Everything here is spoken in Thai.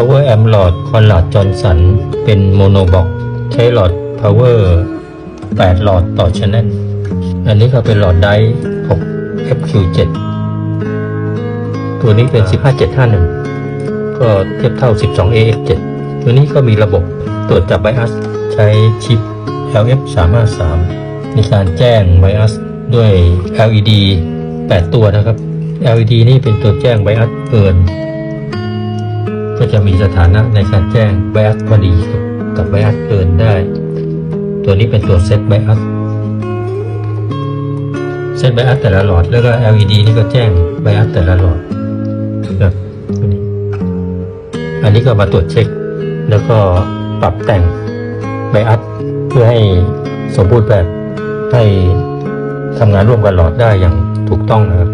power amp หลอดคอนหลอดจอร์สัน เป็นโมโนบ็อกใช้หลอด power 8 หลอดต่อชแนลอันนี้ก็เป็นหลอดไดร์6 FQ7 ตัวนี้เป็น 15751 ก็เทียบเท่า 12AX7 ตัวนี้ก็มีระบบตรวจจับไบอัสใช้ชิป LF353 ในการแจ้งไบอัสด้วย LED 8 ตัวนะครับ LED นี่เป็นตัวแจ้งไบอัสเกิน จะมีสถานะในการแจ้งไบอัสพอดีกับกับไบอัสเกินได้ ตัวนี้เป็นตัวเซตไบอัสเซตไบอัสแต่ละหลอดแล้วก็ LED นี่ก็แจ้งไบอัสแต่ละหลอดครับอันนี้ก็มาตรวจเช็ค แล้วก็ปรับแต่งไบอัสเพื่อให้สมบูรณ์แบบให้ทำงานร่วมกับหลอดได้อย่างถูกต้องนะครับ